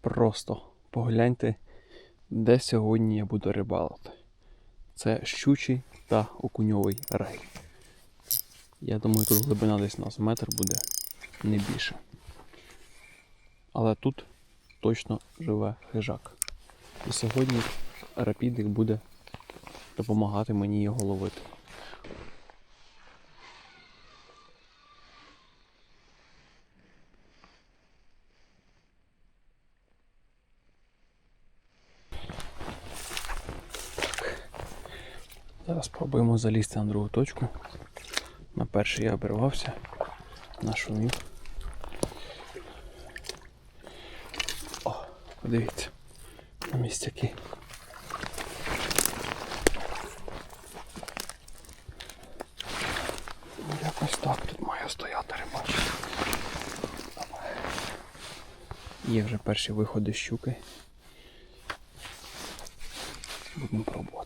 Просто погляньте, де сьогодні я буду рибалити. Це щучий та окуньовий рай. Я думаю, тут глибина десь у нас метр буде, не більше. Але тут точно живе хижак. І сьогодні рапідик буде допомагати мені його ловити. Зараз спробуємо залізти на другу точку. На перший я обірвався, нашумів. О, подивіться, на місцяки. Якось так тут має стояти рибач. Є вже перші виходи щуки. Будемо пробувати.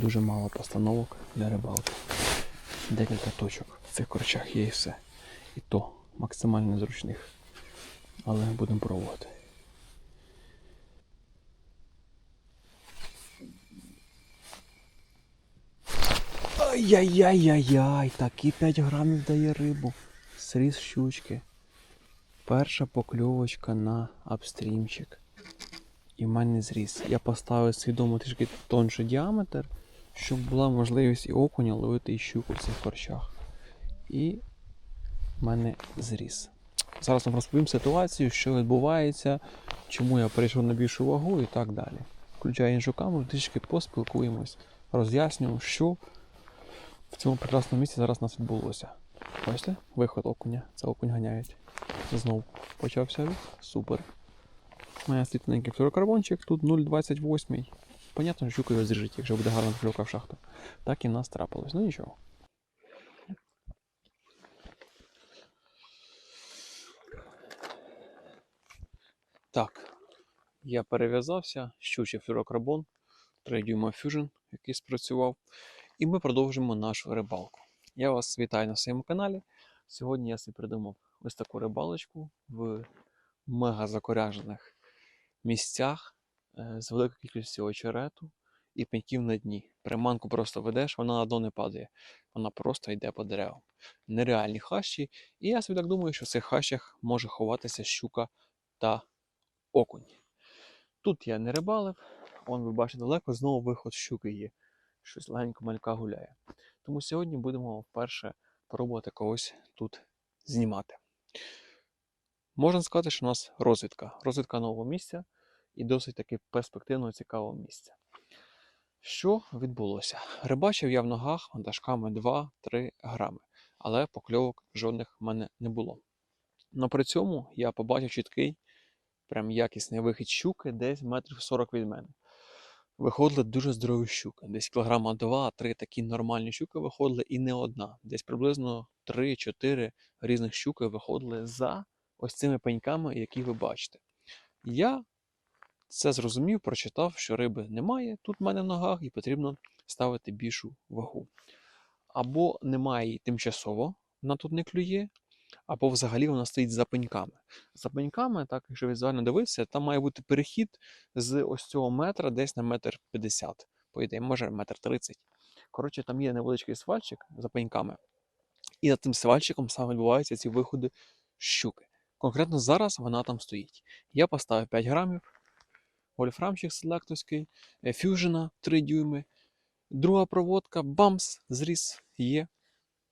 Дуже мало постановок для рибалки. Декілька точок в цих корчах є і все. І то максимально незручних. Але будемо пробувати. Ай-яй-яй-яй-яй, такі 5 грамів дає рибу. Сріз щучки. Перша покльовочка на апстрімчик. І в мене зріс. Я поставив свідомо трішки тонший діаметр, щоб була можливість і окуня ловити і щуку в цих корчах. І в мене зріс. Зараз вам розповім ситуацію, що відбувається, чому я перейшов на більшу вагу і так далі. Включаю іншу камеру, трішки поспілкуємось, роз'яснюємо, що в цьому прекрасному місці зараз у нас відбулося. Бачите? Виход окуня. Це окунь ганяють. Знов почався. Супер. Стоїть тоненький флюрокарбончик, тут 0,28. Понятно, щука його зріжить, якщо буде гарна клювка в шахту. Так і нас трапилось. Ну нічого. Так, я перев'язався, щучий флюрокарбон, 3 дюйма Fusion, який спрацював. І ми продовжимо нашу рибалку. Я вас вітаю на своєму каналі. Сьогодні я собі придумав ось таку рибалочку в мега закоряжених місцях з великою кількістю очерету і пеньків на дні. Приманку просто ведеш, вона на дно не падає. Вона просто йде по деревам. Нереальні хащі. І я собі так думаю, що в цих хащах може ховатися щука та окунь. Тут я не рибалив, вон ви бачите далеко, знову виход щуки є. Щось легенько малька гуляє. Тому сьогодні будемо вперше пробувати когось тут знімати. Можна сказати, що у нас розвідка. Розвідка нового місця і досить таки перспективного цікавого місця. Що відбулося? Рибачив я в ногах вантажками 2-3 грами, але покльовок жодних в мене не було. Но при цьому я побачив чіткий, прям якісний вихід щуки десь метрів 40 від мене. Виходили дуже здорові щуки. Десь кілограма 2-3 такі нормальні щуки виходили і не одна. Десь приблизно 3-4 різних щуки виходили за ось цими пеньками, які ви бачите. Я це зрозумів, прочитав, що риби немає тут в мене в ногах, і потрібно ставити більшу вагу. Або немає її тимчасово, вона тут не клює, або взагалі вона стоїть за пеньками. За пеньками, так, якщо візуально дивитися, там має бути перехід з ось цього метра десь на метр 50, по ідеї, може метр 30. Коротше, там є невеличкий свальчик за пеньками. І над тим свальчиком саме відбуваються ці виходи щуки. Конкретно зараз вона там стоїть. Я поставив 5 грамів, вольфрамчик селектовський, е, фюжена 3 дюйми. Друга проводка, бамс, зріс є.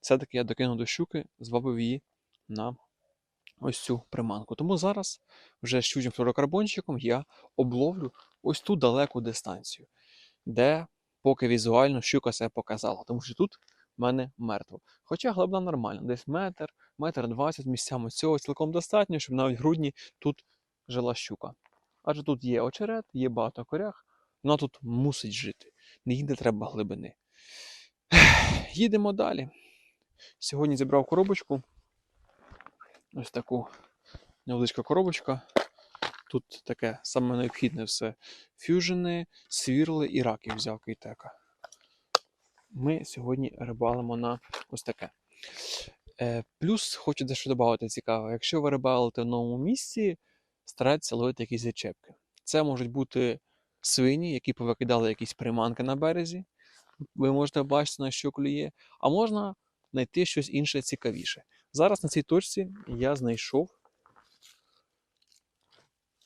Все-таки я докинув до щуки, звабив її на ось цю приманку. Тому зараз вже щучим флюрокарбончиком я обловлю ось ту далеку дистанцію, де поки візуально щука себе показала. Тому що тут в мене мертво. Хоча глибина нормальна, десь метр, метр двадцять місцями цього цілком достатньо, щоб навіть в грудні тут жила щука. Адже тут є очерет, є багато корях, вона тут мусить жити. Не їде треба глибини. Їдемо далі. Сьогодні зібрав коробочку. Ось таку невеличка коробочка. Тут таке саме необхідне все. Фюжени, свірли і раки взяв кейтека. Ми сьогодні рибалимо на ось таке. Е, плюс хочу дещо додати цікаве. Якщо ви рибалите в новому місці, старайтеся ловити якісь зачепки. Це можуть бути свині, які повикидали якісь приманки на березі. Ви можете бачити, на що клює, а можна знайти щось інше цікавіше. Зараз на цій точці я знайшов.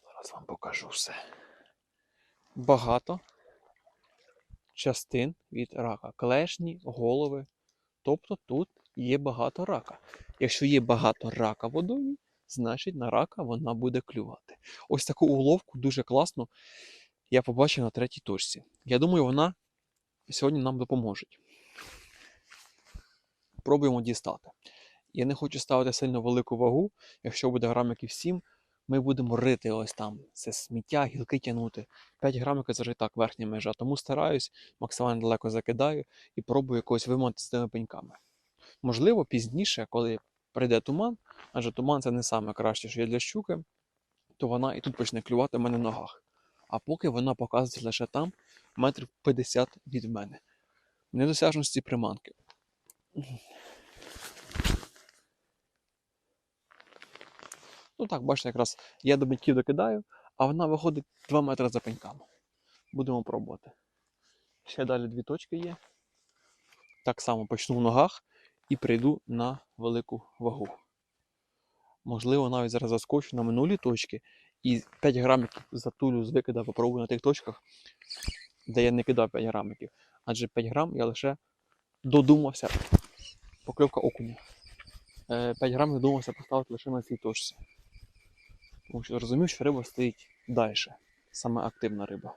Зараз вам покажу все. Багато частин від рака. Клешні, голови. Тобто тут є багато рака. Якщо є багато рака в водоймі, значить на рака вона буде клювати. Ось таку уловку дуже класно я побачив на третій точці. Я думаю, вона сьогодні нам допоможе. Пробуємо дістати. Я не хочу ставити сильно велику вагу. Якщо буде грамиків 7, ми будемо рити ось там. Це сміття, гілки тягнути. 5 грамиків вже так верхня межа. Тому стараюсь, максимально далеко закидаю і пробую якось вимати з тими пеньками. Можливо, пізніше, коли прийде туман, адже туман це не саме краще, що є для щуки, то вона і тут почне клювати в мене в ногах. А поки вона показується лише там, метрів 50 від мене. В недосяжності приманки. Ну так, бачите, якраз я до батьків докидаю, а вона виходить 2 метри за пеньками. Будемо пробувати. Ще далі дві точки є. Так само почну в ногах і прийду на велику вагу. Можливо, навіть зараз заскочу на минулі точки і 5 грамів затулю з викида попробую на тих точках, де я не кидав 5 грамиків. Адже 5 грам я лише додумався. Покльовка окуня. 5 грамів додумався поставити лише на цій точці. Тому що розумів, що риба стоїть далі. Саме активна риба.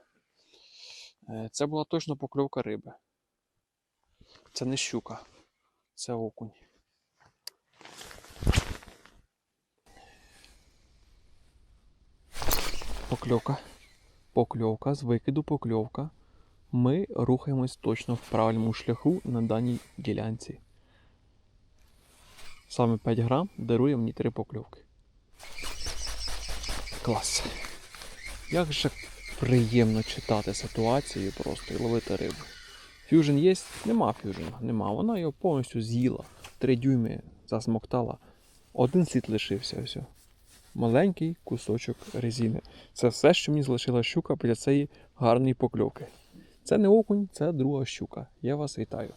Е, Це була точно покльовка риби. Це не щука, це окунь. Покльовка. Покльовка, з викиду покльовка. Ми рухаємось точно в правильному шляху на даній ділянці. Саме 5 грам дарує мені 3 покльовки. Клас. Як же приємно читати ситуацію просто і ловити рибу. Фюжн є? Нема фюжна, нема. Вона його повністю з'їла. Три дюйми засмоктала. Один слід лишився. Ось. Маленький кусочок резини. Це все, що мені залишила щука після цієї гарної покльовки. Це не окунь, це друга щука. Я вас вітаю.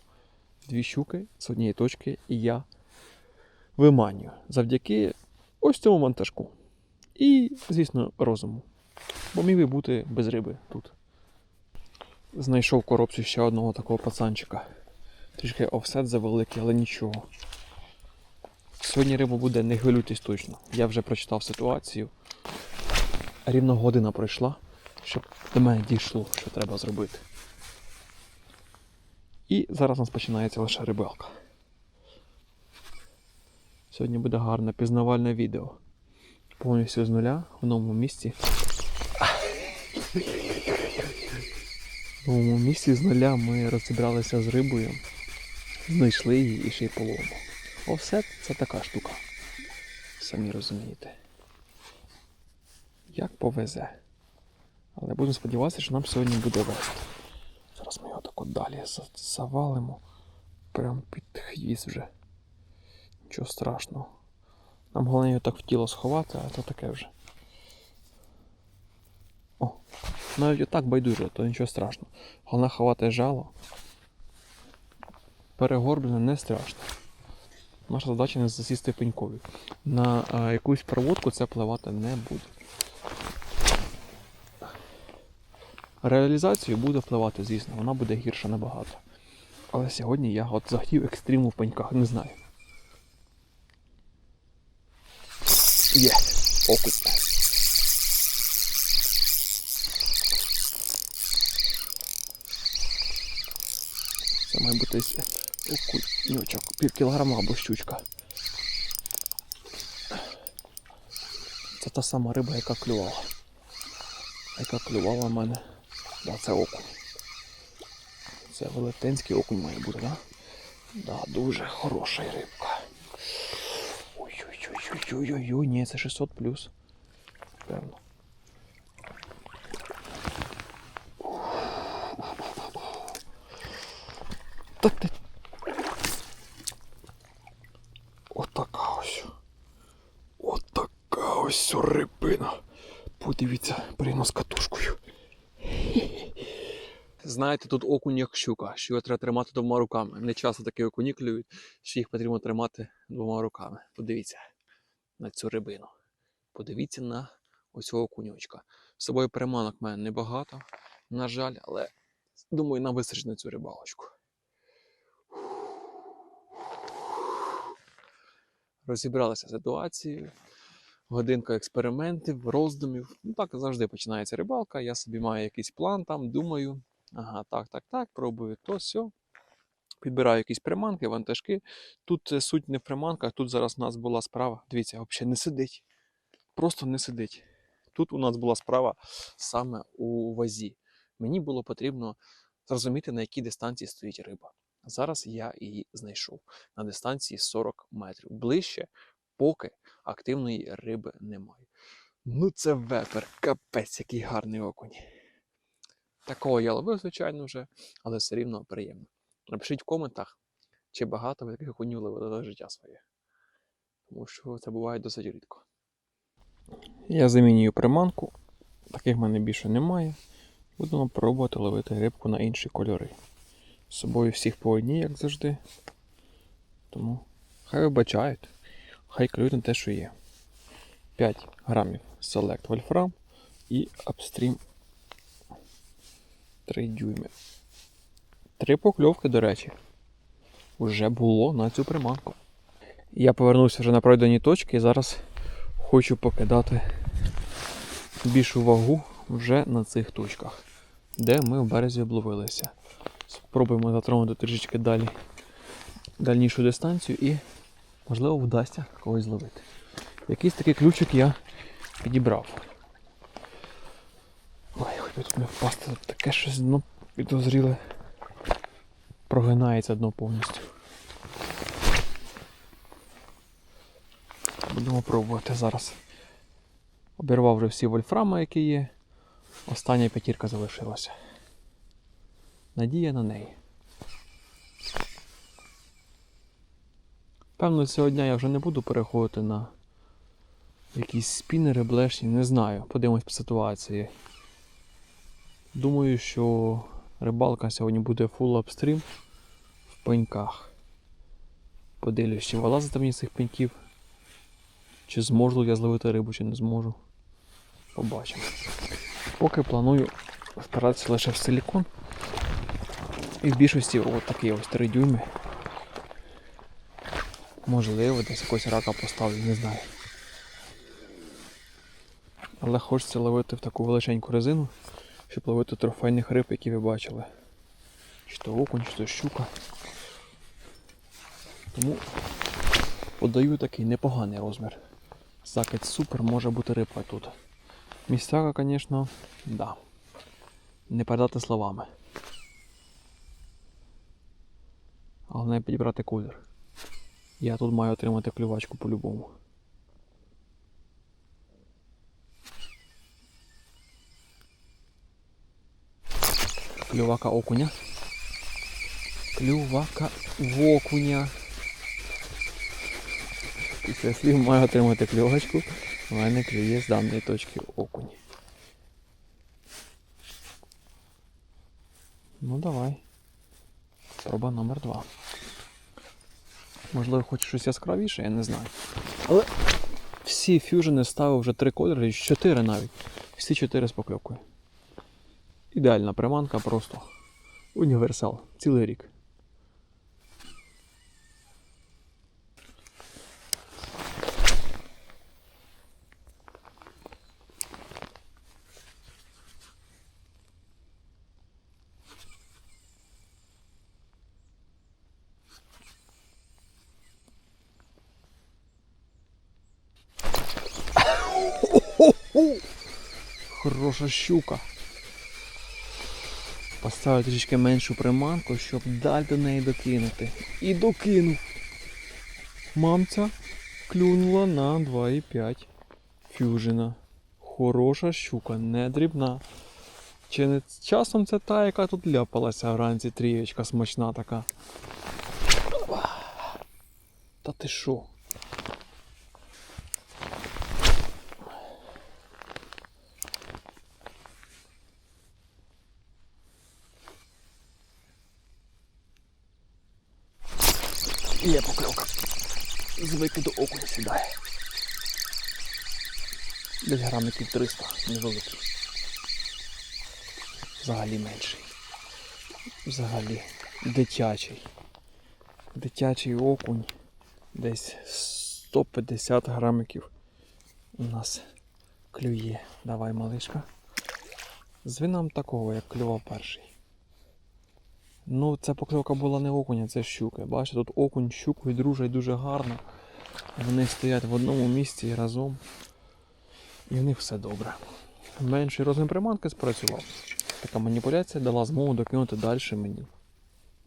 Дві щуки з однієї точки, і я виманюю завдяки ось цьому монтажку. І, звісно, розуму. Бо міг би бути без риби тут. Знайшов в коробці ще одного такого пацанчика. Трішки офсет завеликий, але нічого. Сьогодні риба буде, не хвилюйтесь точно. Я вже прочитав ситуацію. Рівно година пройшла, щоб до мене дійшло, що треба зробити. І зараз у нас починається лише рибалка. Сьогодні буде гарне пізнавальне відео. Повністю з нуля в новому місці. Новому місці з нуля ми розібралися з рибою, знайшли її і ще й половимо. Офсет це така штука. Самі розумієте. Як повезе. Але будемо сподіватися, що нам сьогодні буде вести. Зараз ми його так далі завалимо. Прям під хвіст вже. Нічого страшного. Нам головне його так в тіло сховати, а то таке вже. О, навіть отак байдуже, то нічого страшного. Головне ховати жало. Перегорблене не страшно. Наша задача не засісти пенькові. На а, якусь проводку це пливати не буде. Реалізацію буде впливати, звісно, вона буде гірша набагато. Але сьогодні я от захотів екстриму в пеньках, не знаю. Є, окунь. Це має бути окуньочок, пів кілограма або щучка. Це та сама риба, яка клювала. Яка клювала в мене. Да, це окунь. Це велетенський окунь має бути, так? Да? Да, дуже хороша рибка. Ой-ой-ой-ой-ой-ой, ні, це 600 плюс. Певно. Та ти. Отака ось. Отака ось рибина. Подивіться, прийно з катушкою. Знаєте, тут окунь як щука, що його треба тримати двома руками. Не часто такі окуні клюють, що їх потрібно тримати двома руками. Подивіться на цю рибину. Подивіться на ось цього окунючка. З собою переманок в мене небагато, на жаль, але думаю, нам вистачить на цю рибалочку. Розібралися з ситуацією. Годинка експериментів, роздумів. Ну так завжди починається рибалка. Я собі маю якийсь план там, думаю. Ага, так, так, так, пробую то все. Підбираю якісь приманки, вантажки. Тут е, суть не в приманках, тут зараз у нас була справа. Дивіться, взагалі не сидить. Просто не сидить. Тут у нас була справа саме у вазі. Мені було потрібно зрозуміти, на якій дистанції стоїть риба. Зараз я її знайшов на дистанції 40 метрів. Ближче, поки активної риби немає. Ну це вепер, капець, який гарний окунь. Такого я ловив, звичайно, вже, але все рівно приємно. Напишіть в коментах, чи багато ви таких окунів ловили за життя своє. Тому що це буває досить рідко. Я замінюю приманку, таких в мене більше немає. Будемо пробувати ловити рибку на інші кольори. З собою всіх по одній, як завжди. Тому хай вибачають, хай клюють на те, що є. 5 грамів Select Wolfram і Upstream 3 дюйми. Три покльовки, до речі, вже було на цю приманку. Я повернувся вже на пройдені точки і зараз хочу покидати більшу вагу вже на цих точках, де ми в березі обловилися. Спробуємо затронути трішечки далі дальнішу дистанцію і, можливо, вдасться когось зловити. Якийсь такий ключик я підібрав. Ой, хоч би тут не впасти, тут таке щось дно підозріле. Прогинається дно повністю. Будемо пробувати зараз. Обірвав вже всі вольфрами, які є. Остання п'ятірка залишилася. Надія на неї. Певно, цього дня я вже не буду переходити на якісь спінери, блешні, не знаю. Подивимось по ситуації. Думаю, що рибалка сьогодні буде full апстрім в пеньках. Подивлюсь, чи вилазити мені з цих пеньків. Чи зможу я зловити рибу, чи не зможу. Побачимо. Поки планую впиратися лише в силікон. І в більшості от ось 3 дюйми. Можливо, десь якогось рака поставлю, не знаю. Але хочеться ловити в таку величеньку резину, щоб ловити трофейних риб, які ви бачили. Чи то окунь, чи то щука. Тому подаю такий непоганий розмір. Закид супер, може бути рибка тут. Місцяка, звісно, да. Не передати словами. Головне підібрати колір. Я тут маю отримати клювачку по-любому. Клювака окуня. Клювака в окуня. Після слів маю отримати клювачку. У мене клює з даної точки окунь. Ну давай. Спроба номер 2 Можливо, хоч щось яскравіше, я не знаю. Але всі фюжени ставив вже три кольори, чотири навіть. Всі чотири з покльовкою. Ідеальна приманка просто. Універсал. Цілий рік. Хороша щука. Поставив трішки меншу приманку, щоб далі до неї докинути. І докинув. Мамця клюнула на 2,5 фюжена. Хороша щука, не дрібна. Чи не часом це та, яка тут ляпалася вранці трієчка смачна така. Та ти що? Є покльовка. З викиду окунь сідає. Десь грамиків 300, невеликий. Взагалі менший. Взагалі дитячий. Дитячий окунь. Десь 150 грамиків у нас клює. Давай, малишка. Зви нам такого, як клював перший. Ну, ця покльовка була не окуня, це щуки. Бачите, тут окунь, щуку і дружать дуже гарно. Вони стоять в одному місці разом. І в них все добре. Менший розмір приманки спрацював. Така маніпуляція дала змогу докинути далі мені.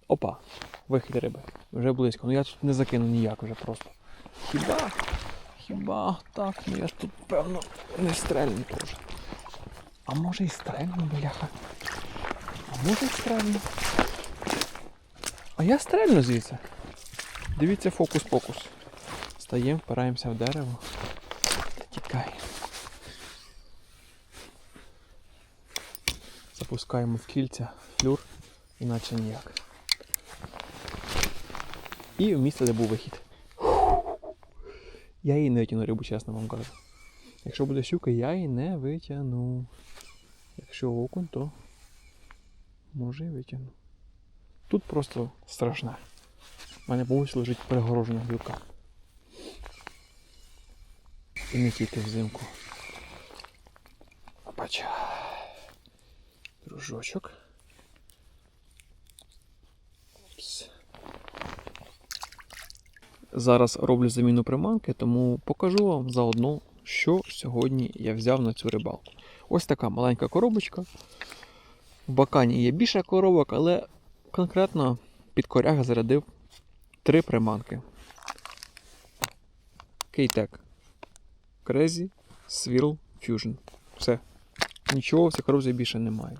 Опа, вихід риби. Вже близько. Ну я тут не закину ніяк вже просто. Хіба? Хіба так? Ну я ж тут певно не стрельну теж. А може і стрельну, бляха. А може і стрельну. А я стрельну звідси. Дивіться фокус-покус. Стаємо, впираємося в дерево. Та тікай. Запускаємо в кільця флюр, іначе ніяк. І в місце, де був вихід. Я її не витягну рибу, чесно вам кажу. Якщо буде щука, я її не витягну. Якщо окунь, то може і витягну. Тут просто страшне. У мене повністю лежить перегорожена гілка. І не тільки взимку. Бача. Дружочок. Опс. Зараз роблю заміну приманки, тому покажу вам заодно, що сьогодні я взяв на цю рибалку. Ось така маленька коробочка. В бакані є більше коробок, але конкретно під коряга зарядив три приманки. Кейтек. Crazy, Swirl, Fusion. Все. Нічого в цій коробці більше немає.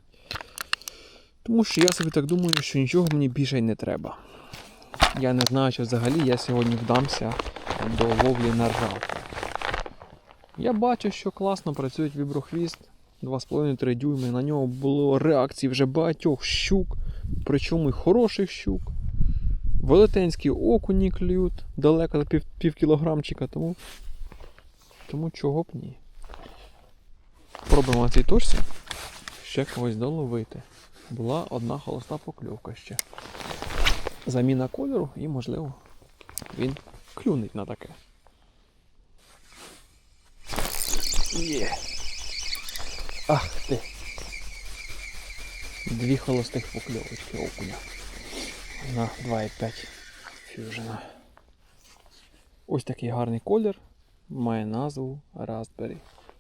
Тому що я собі так думаю, що нічого мені більше й не треба. Я не знаю, чи взагалі я сьогодні вдамся до ловлі на ржавку. Я бачу, що класно працюють віброхвіст 2,5-3 дюйми. На нього було реакції вже багатьох щук, причому й хороших щук. Велетенські окуні клюють далеко до пів, пів кілограмчика, тому, тому чого б ні. Пробуємо на цій точці ще когось доловити. Була одна холоста покльовка ще. Заміна кольору і, можливо, він клюнить на таке. Є. Ах ти. Дві холостих покльовочки окуня. На 2,5 фюжена. Ось такий гарний колір. Має назву Raspberry.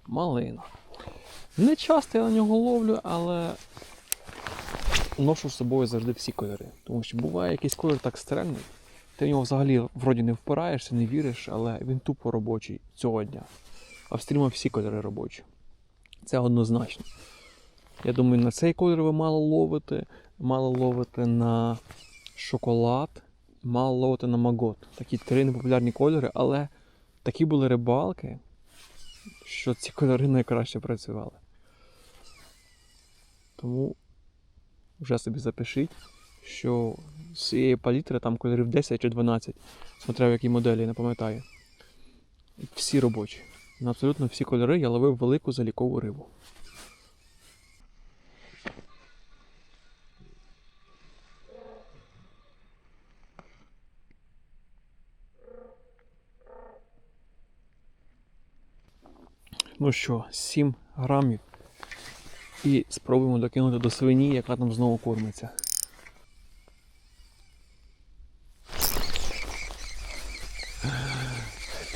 Малина. Не часто я на нього ловлю, але ношу з собою завжди всі кольори. Тому що буває якийсь колір так стрельний, ти в нього взагалі вроді не впираєшся, не віриш, але він тупо робочий цього дня. А в стрімах всі кольори робочі. Це однозначно. Я думаю, на цей колір ви мало ловите, мало ловите на шоколад, мало ловите на магот. Такі три непопулярні кольори, але такі були рибалки, що ці кольори найкраще працювали. Тому вже собі запишіть, що з цієї палітри там кольорів 10 чи 12, смотря в якій моделі, не пам'ятаю. Всі робочі. На абсолютно всі кольори я ловив велику залікову рибу. Ну що, 7 грамів. І спробуємо докинути до свині, яка там знову кормиться.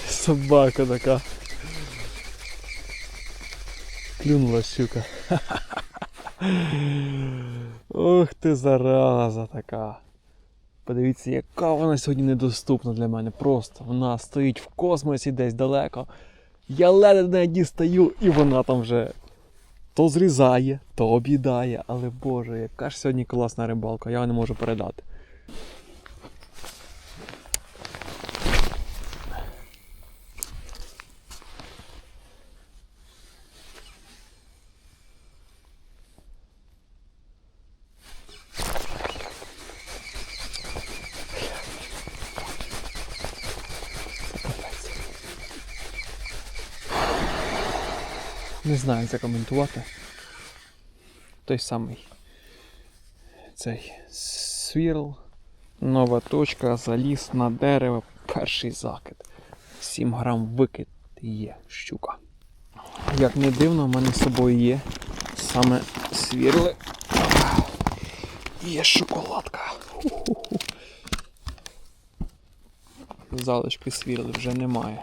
Собака така. Клюнула щука. Ох ти зараза така. Подивіться, яка вона сьогодні недоступна для мене. Просто вона стоїть в космосі десь далеко. Я ледве не дістаю, і вона там вже то зрізає, то об'їдає. Але боже, яка ж сьогодні класна рибалка, я не можу передати. Це коментувати. Той самий цей свірл, нова точка, заліз на дерево, перший закид. 7 грам викид є щука. Як не дивно, в мене з собою є саме свірли. Є шоколадка. Залишки свірли вже немає.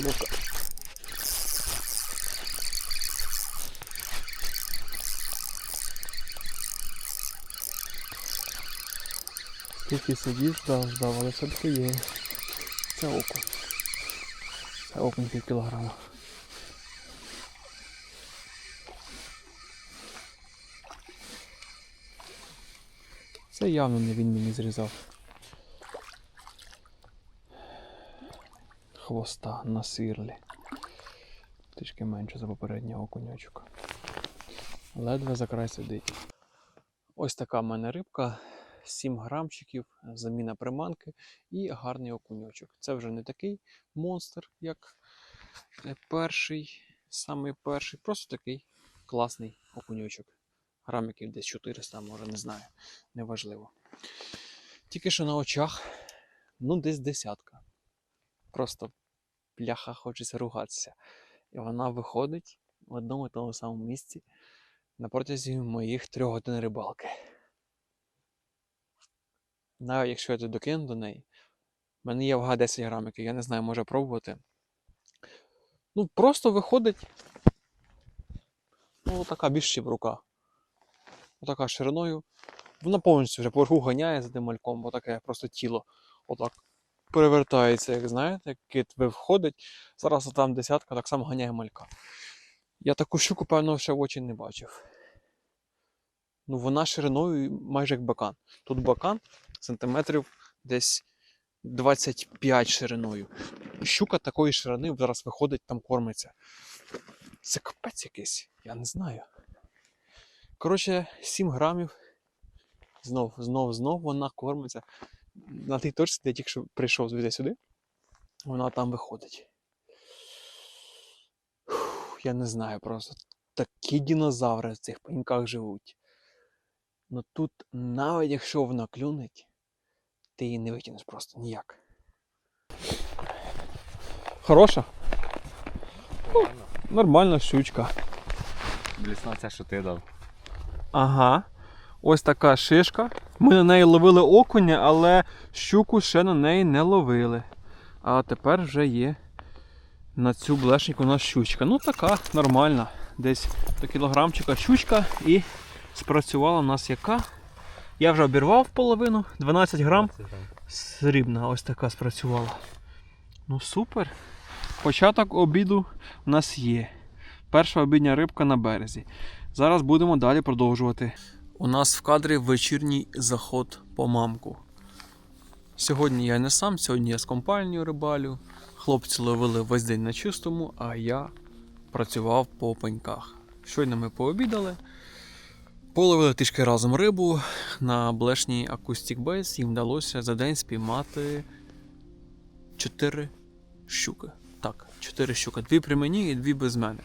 Ну-ка. Скільки сидів, ждав, ждав, але все-таки є. Це окунь. Це окунь пів кілограма. Це явно не він мені зрізав. Хвоста на свірлі. Трішки менше за попереднього окуньочок. Ледве за край сидить. Ось така в мене рибка. 7 грамчиків, заміна приманки і гарний окуньочок. Це вже не такий монстр, як е, перший, самий перший, просто такий класний окуньочок. Грамиків десь 400, може, не знаю, неважливо. Тільки що на очах, ну, десь десятка. Просто пляха хочеться ругатися. І вона виходить в одному і тому самому місці на протязі моїх трьох годин рибалки. Навіть якщо я тут докину до неї, в мене є вага 10 грамів, я не знаю, може пробувати. Ну, просто виходить. Ну, така більш рука. Отака шириною. Вона повністю вже поверху ганяє за тим мальком, бо таке просто тіло отак перевертається, як знаєте, як кит виходить. Зараз там десятка так само ганяє малька. Я таку щуку, певно, ще в очі не бачив. Ну, вона шириною майже як бакан. Тут бакан сантиметрів десь 25 шириною. Щука такої ширини зараз виходить, там кормиться. Це капець якийсь, я не знаю. Коротше, 7 грамів. Знов, знов, знов вона кормиться. На тій точці, де я тільки що прийшов звідти сюди, вона там виходить. Фух, я не знаю просто. Такі динозаври в цих пеньках живуть. Ну тут, навіть якщо вона клюнеть, ти її не витягнеш просто ніяк. Хороша? Нормальна щучка. Блісна ця, що ти дав. Ага. Ось така шишка. Ми на неї ловили окуня, але щуку ще на неї не ловили. А тепер вже є на цю блешеньку у нас щучка. Ну така нормальна. Десь до кілограмчика щучка і спрацювала у нас яка. Я вже обірвав половину, 12 грам. Срібна, ось така спрацювала. Ну супер. Початок обіду у нас є. Перша обідня рибка на березі. Зараз будемо далі продовжувати. У нас в кадрі вечірній заход по мамку. Сьогодні я не сам, сьогодні я з компанією рибалю. Хлопці ловили весь день на чистому, а я працював по пеньках. Щойно ми пообідали. Половили трішки разом рибу на блешній Acoustic Base. Їм вдалося за день спіймати 4 щуки. Так, 4 щуки. Дві при мені і дві без мене.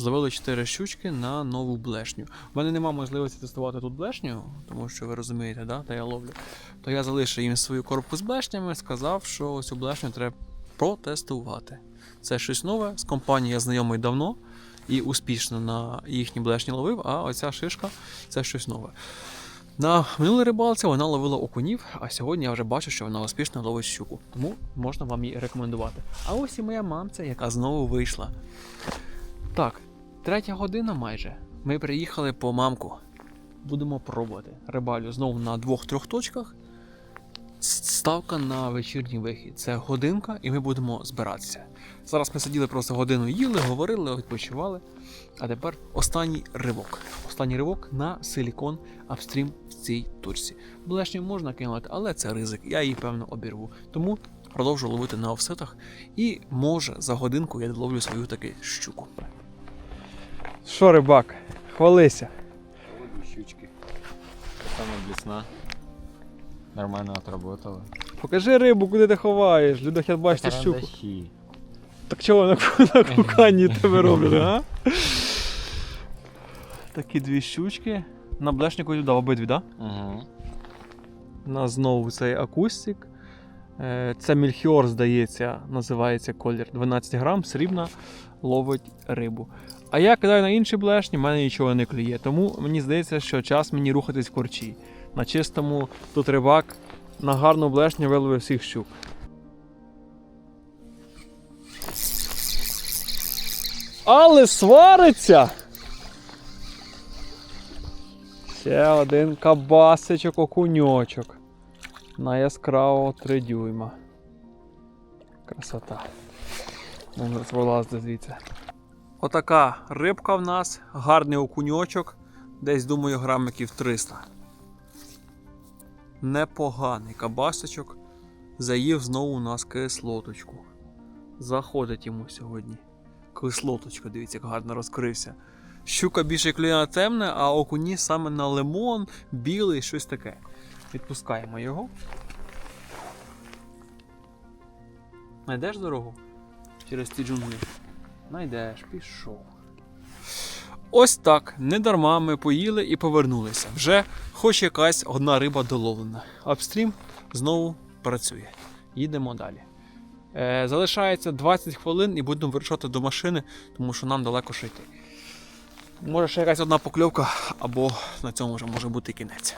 Зловили 4 щучки на нову блешню. У мене немає можливості тестувати тут блешню, тому що ви розумієте, да? та я ловлю. То я залишив їм свою коробку з блешнями, сказав, що цю блешню треба протестувати. Це щось нове. З компанією я знайомий давно і успішно на їхні блешні ловив, а оця шишка це щось нове. На минулій рибалці вона ловила окунів, а сьогодні я вже бачу, що вона успішно ловить щуку. Тому можна вам її рекомендувати. А ось і моя мамця, яка знову вийшла. Так, третя година майже. Ми приїхали по мамку. Будемо пробувати. Рибалю знову на двох-трьох точках. Ставка на вечірній вихід. Це годинка, і ми будемо збиратися. Зараз ми сиділи просто годину їли, говорили, відпочивали. А тепер останній ривок. Останній ривок на силікон апстрім в цій точці. Блешню можна кинути, але це ризик. Я її певно обірву. Тому продовжу ловити на офсетах. І може за годинку я доловлю свою таки щуку. Що, рибак, хвалися. Щучки. Саме блісна. Нормально отработали. Покажи рибу, куди ти ховаєш. Люди хочуть бачити щуку. Карандаші. Так чого на, на куканні тебе роблять, а? Такі дві щучки. На блешнику туди обидві, так? Да? Угу. У нас знову цей акустик. Е, Це мільхіор, здається, називається колір. 12 грам, срібна, ловить рибу. А я кидаю на інші блешні, в мене нічого не клює. Тому мені здається, що час мені рухатись в корчі. На чистому тут рибак на гарну блешню виловив всіх щук. Але свариться! Ще один кабасичок окуньочок. На яскравого 3 дюйма. Красота. Зараз вилазити звідси. Отака рибка в нас, гарний окуньочок. Десь, думаю, грамиків 300. Непоганий кабасичок. Заїв знову у нас кислоточку. Заходить йому сьогодні. Кислоточка, дивіться, як гарно розкрився. Щука більше клює темне, а окуні саме на лимон, білий, щось таке. Відпускаємо його. Найдеш дорогу? Через ці джунглі? Найдеш, пішов. Ось так. Недарма ми поїли і повернулися. Вже хоч якась одна риба доловлена. Апстрім знову працює. Їдемо далі. Е, залишається 20 хвилин і будемо вирушати до машини, тому що нам далеко йти. Може ще якась одна покльовка, або на цьому вже може бути кінець.